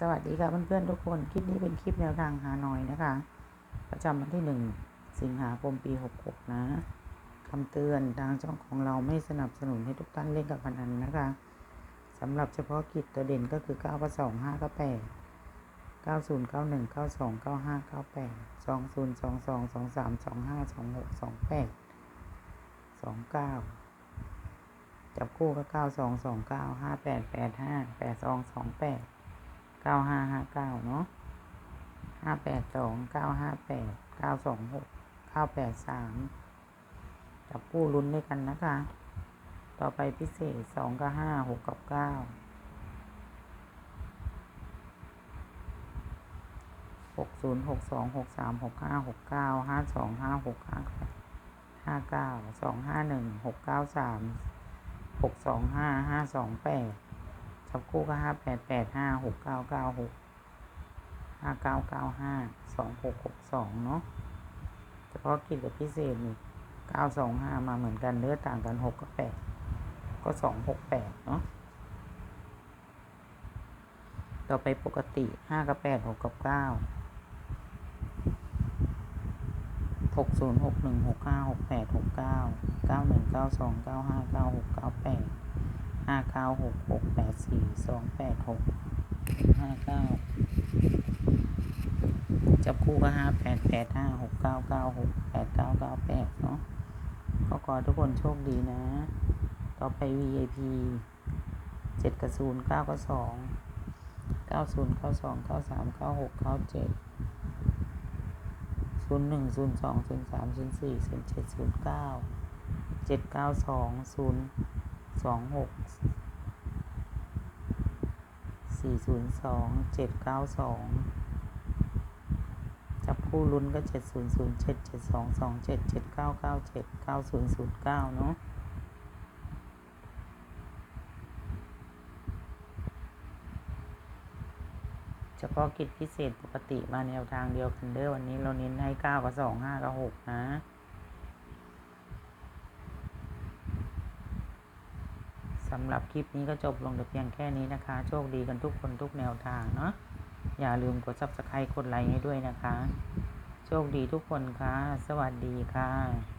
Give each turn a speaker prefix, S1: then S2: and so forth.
S1: สวัสดีค่ะเพื่อนๆทุกคน คลิปนี้เป็นคลิปแนวทางหาหน่อยนะคะ ประจำวันที่หนึ่งสิงหาคมปีหกหกนะคำเตือนทางช่องของเราไม่สนับสนุนให้ทุกท่านเล่นกับพนันนะคะสำหรับเฉพาะกิจตัวเด่นก็คือ 9 กับ 2 5 กับ 8 90 91 92 95 98 20 22 23 25 26 28 29 จับคู่ก็ 92 29 58 85 82 28 เก้าห้าห้าเก้าเนาะห้าแปดสองเก้าห้าแปดเก้าสองหกเก้าแปดสามจับคู่ลุ้นด้วยกันนะคะ ต่อไปพิเศษสองกับห้าหกกับเก้าหกศูนย์หกสองหกสามหกห้าหกเก้าห้าสองห้าหกห้าห้าเก้าสองห้าหนึ่งหกเก้าสามหกสองห้าห้าสองแปด จับคู่ก็ห้าแปดแปดห้าหกเก้าเก้าหกห้าเก้าเก้าห้าสองหกหกสองเนาะเฉพาะกิจกับพิเศษนี่เก้าสองห้ามาเหมือนกันเนื้อต่างกันหกกับแปดก็สองหกแปดเนาะต่อไปปกติห้ากับแปดหกกับเก้าหกศูนย์หกหนึ่งหกห้าหกแปดหกเก้าเก้าหนึ่งเก้าสองเก้าห้าเก้าหกเก้าแปด ห้าเก้าหกหกแปดสี่สองแปดหกห้าเก้าจับคู่ก็ห้าแปดแปดห้าหกเก้าเก้าหกแปดเก้าเก้าแปดเนาะก็ขอทุกคนโชคดีนะ ต่อไป VIP เจ็ดกับศูนย์เก้ากับสองเก้าศูนย์เก้าสองเก้าสามเก้าหกเก้าเจ็ดศูนย์หนึ่งศูนย์สองศูนย์สามศูนย์สี่ศูนย์เจ็ดศูนย์เก้าเจ็ดเก้าสองศูนย์ สองหกสี่ศูนย์สองเจ็ดเก้าสองจับคู่ลุ้นก็เจ็ดศูนย์ศูนย์เจ็ดเจ็ดสองสองเจ็ดเจ็ดเก้าเก้าเจ็ดเก้าศูนย์ศูนย์เก้าเนาะเฉพาะกิจพิเศษปกติมาแนวทางเดียวกันเด้อวันนี้เราเน้นให้เก้ากับสองห้ากับหกนะ สำหรับคลิปนี้ก็จบลงแต่เพียงแค่นี้นะคะ โชคดีกันทุกคนทุกแนวทางเนาะอย่าลืมกด subscribe กดไลค์ให้ด้วยนะคะ โชคดีทุกคนค่ะ สวัสดีค่ะ